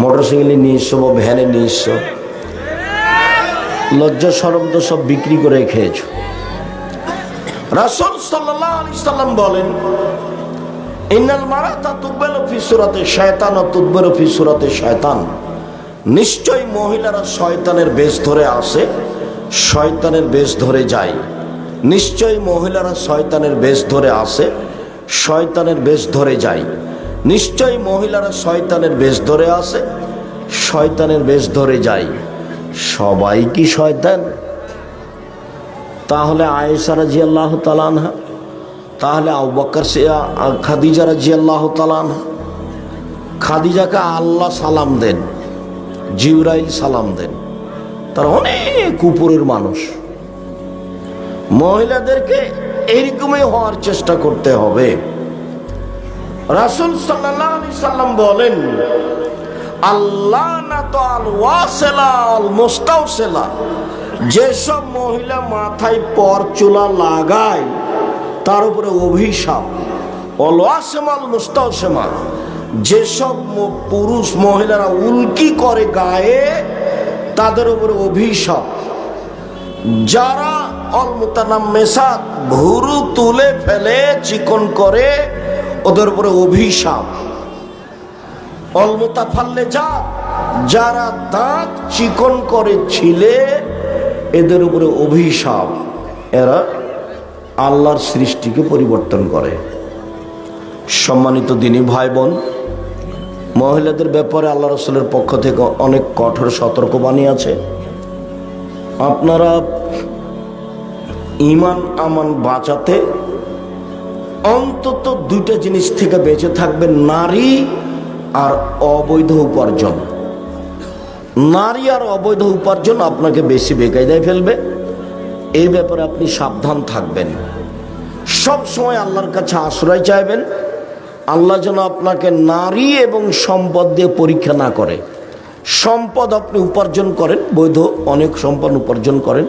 Motor সাইকেলে নিয়ে এসছো বা ভ্যানে এসছো লজ্জা সরম তো সব বিক্রি করে খেয়েছো। রাসুল সাল্লাম বলেন, ইন্নাল মারাতা তুকবেল ফি শয়তান ও তুকবেল ফি শয়তান। নিশ্চয় মহিলারা শয়তানের বেশ ধরে আসে, শয়তানের বেশ ধরে যায়। নিশ্চয় মহিলারা শয়তানের বেশ ধরে আসে, শয়তানের বেশ ধরে যায়। নিশ্চয় মহিলারা শয়তানের বেশ ধরে আসে শয়তানের বেশ ধরে যায় সবাই কি শয়তান? তাহলে আয়েশা রাজি আল্লাহ তালানহা তাহলে আবাক্কর সে খাদিজা রাজি আল্লাহ তালানহা খাদিজাকে আল্লাহ সালাম দেন জিউরাইল সালাম দেন। তারা অনেক উপরের মানুষ। মহিলাদেরকে এইরকমই হওয়ার চেষ্টা করতে হবে। রাসুল সাল্লাহ সাল্লাম বলেন, আল্লাহ না তো আল ওয়াসেলা, আল মোস্তাউসেলা যেসব মহিলা মাথায় পর চুলা লাগায়, তার উপরে অভিশাপ। অলওয়াসেমাল মুস্তাউসেমা যেসব পুরুষ মহিলারা উল্কি করে গায়ে, তাদের উপরে অভিশাপ। যারা অলমুতানাম মেসাদ ভুরু তুলে ফেলে, চিকন করে ওদের উপরে অভিশাপ। অলমুতা ফাললে যা, যারা দাঁত চিকন করে ছিলে এদের উপরে অভিশাপ। এরা আল্লাহর সৃষ্টিকে পরিবর্তন করে। সম্মানিত দিনী ভাই বোন মহিলাদের ব্যাপারে আল্লাহ রসুলের পক্ষ থেকে অনেক কঠোর সতর্কবাণী আছে। আপনারা ইমান, আমান বাঁচাতে অন্তত দুইটা জিনিস থেকে বেঁচে থাকবেন নারী আর অবৈধ উপার্জন। নারী আর অবৈধ উপার্জন আপনাকে বেশি বেকায়দায় ফেলবে। এই ব্যাপারে আপনি সাবধান থাকবেন। সব সময় আল্লাহর কাছে আশ্রয় চাইবেন। আল্লাহ যেন আপনাকে নারী এবং সম্পদ দিয়ে পরীক্ষা না করে। সম্পদ আপনি উপার্জন করেন, বৈধ অনেক সম্পদ উপার্জন করেন।